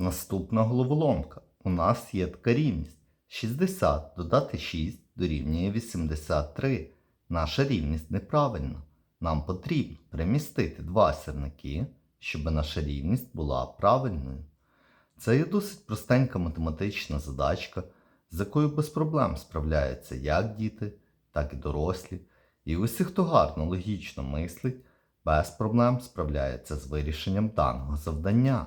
Наступна головоломка. У нас є така рівність. 60 додати 6 дорівнює 83. Наша рівність неправильна. Нам потрібно перемістити два сірники, щоб наша рівність була правильною. Це є досить простенька математична задачка, з якою без проблем справляються як діти, так і дорослі. І усі, хто гарно логічно мислить, без проблем справляється з вирішенням даного завдання.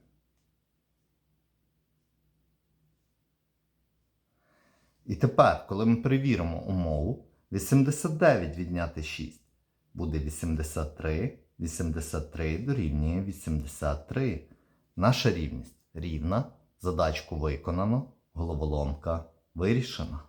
І тепер, коли ми перевіримо умову, 89 відняти 6 буде 83, 83 дорівнює 83. Наша рівність рівна, задачку виконано, головоломка вирішена.